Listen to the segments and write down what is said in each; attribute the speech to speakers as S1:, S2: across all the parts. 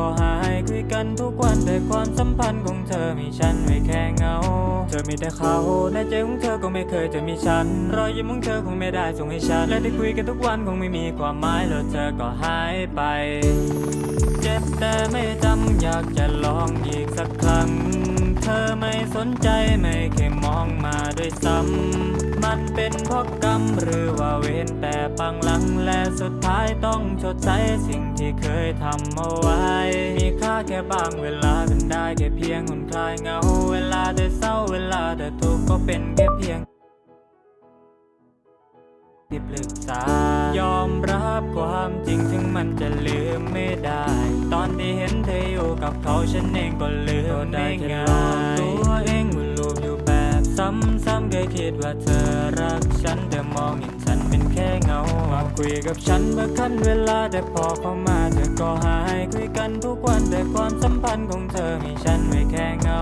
S1: ก็หายคุยกันทุกวันแต่ความสัมพันธ์ของเธอมีฉันไว้แค่เงา เธอมีแต่เขาในใจของเธอก็ไม่เคยจะมีฉัน รอยยิ้มของเธอคงไม่ได้ส่งให้ฉัน และที่คุยกันทุกวันคงไม่มีความหมายแล้วเธอก็หายไป เจ็บแต่ไม่จำอยากจะลองอีกสักครั้ง เธอไม่สนใจไม่เคยมองมาด้วยซ้ำ เป็นเพราะกรรมหรือว่าเวรแต่ปังหลังและสุดท้ายต้องชดใช้สิ่งที่เคยทำเอาไว้ มีค่าแค่บางเวลากันได้แค่เพียงคนคลายเหงา เวลาได้เศร้าเวลาได้ทุกข์ก็เป็นแค่เพียงที่ปรึกษายอมรับความจริงถึงมันจะลืมไม่ได้ ตอนที่เห็นเธออยู่กับเขาฉันเองก็ลืมได้ง่าย ซ้ำๆเคยคิดว่าเธอรักฉันแต่มองเห็นฉันเป็นแค่เงามาคุยกับฉันเมื่อคันเวลาแต่พอเข้ามาเธอก็หายคุยกันทุกวันแต่ความสัมพันธ์ของเธอมีฉันไว้แค่เงา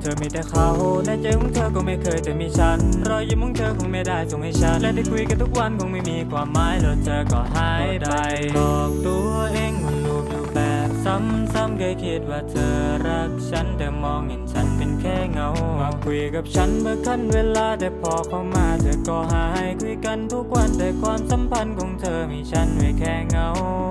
S1: เธอมีแต่เขาในใจของเธอก็ไม่เคยจะมีฉัน รอยยิ้มของเธอคงไม่ได้ส่งให้ฉัน และได้คุยกันทุกวันคงไม่มีความหมายแล้วเธอก็หายไปหลอกตัวเองวนลูปอยู่แบบซ้ำๆเคยคิดว่าเธอรักฉันแต่มองเห็นฉันเป็นแค่เงามา คุยกับฉันเมื่อคันเวลาแต่พอเข้ามาเธอก็หายคุยกันทุกวันแต่ความสัมพันธ์ของเธอมีฉันไว้แค่เงา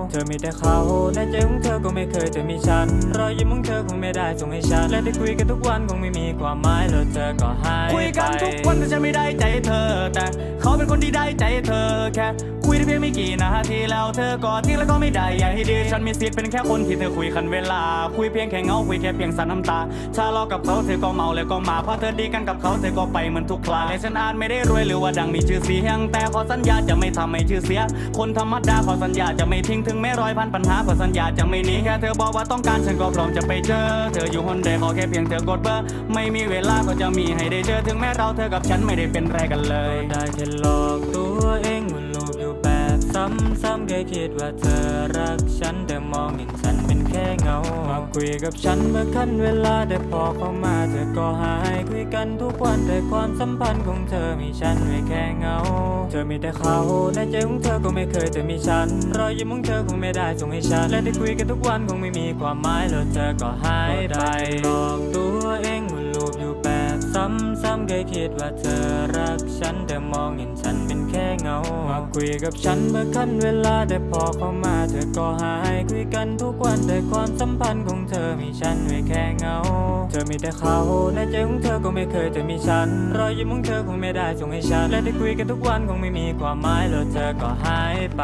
S1: เธอมีแต่เขาในใจของเธอก็ไม่เคยจะมีฉัน รอยยิ้มของเธอคงไม่ได้ส่งให้ฉัน และได้คุยกันทุกวันคงไม่มีความหมายแล้วเธอก็หาย
S2: คุยกันทุกวันแต่ฉันไม่ได้ใจเธอ แต่เขาเป็นคนที่ได้ใจเธอแค่คุยได้เพียงไม่กี่นาทีแล้วเธอก็ทิ้งแล้วก็ไม่ได้อยากให้ดีฉันมีสิทธิ์เป็นแค่คนที่เธอคุยคันเวลา คุยเพียงแค่เงาคุยแค่เพียงสันน้ำตาถ้าเลาะกับเขาเธอก็เมาแล้วก็มาเพราะเธอดีกันกับเขาเธอก็ไปเหมือนทุกคราและฉันอาจไม่ได้รวยหรือว่าดังมีชื่อเสียง แต่ขอสัญญาจะไม่ทำให้ชื่อเสีย คนธรรมดาขอสัญญาจะไม่ทิ้งถึงแม้ร้อยพันปัญหาขอสัญญาจะไม่หนีแค่เธอบอกว่าต้องการฉันก็พร้อมจะไปเจอ เธออยู่คนเดียวขอแค่เพียงเธอกดเบอร์ไม่มีเวลาก็จะมีให้ได้เจอถึงแม้เราเธอกับฉันไม่ได้เป็นแรกกันเลย
S1: ได้แค่หลอกตัวเองวนลูปอยู่แบบซ้ำๆแค่คิดว่าเธอรักฉันแต่มองเห็นฉันเป็นแค่เงา คุยกับฉันเมื่อคันเวลาแต่พอเข้ามาเธอก็หายคุยกันทุกวันแต่ความสัมพันธ์ของเธอมีฉันไม่แค่เงา เธอมีแต่เขาในใจของเธอก็ไม่เคยแต่มีฉัน รอยยิ้มของเธอคงไม่ได้ส่งให้ฉัน และได้คุยกันทุกวันคงไม่มีความหมายแล้วเธอก็หายไป คิดว่าเธอรักฉันแต่มองเห็นฉันเป็นแค่เงามาคุยกับฉันเมื่อคันเวลาแต่พอเข้ามาเธอก็หายคุยกันทุกวันแต่ความสัมพันธ์ของเธอมีฉันไว้แค่เงา เธอมีแต่เขาในใจของเธอก็ไม่เคยจะมีฉัน รอยยิ้มของเธอคงไม่ได้ส่งให้ฉัน และได้คุยกันทุกวันคงไม่มีความหมายแล้วเธอก็หายไป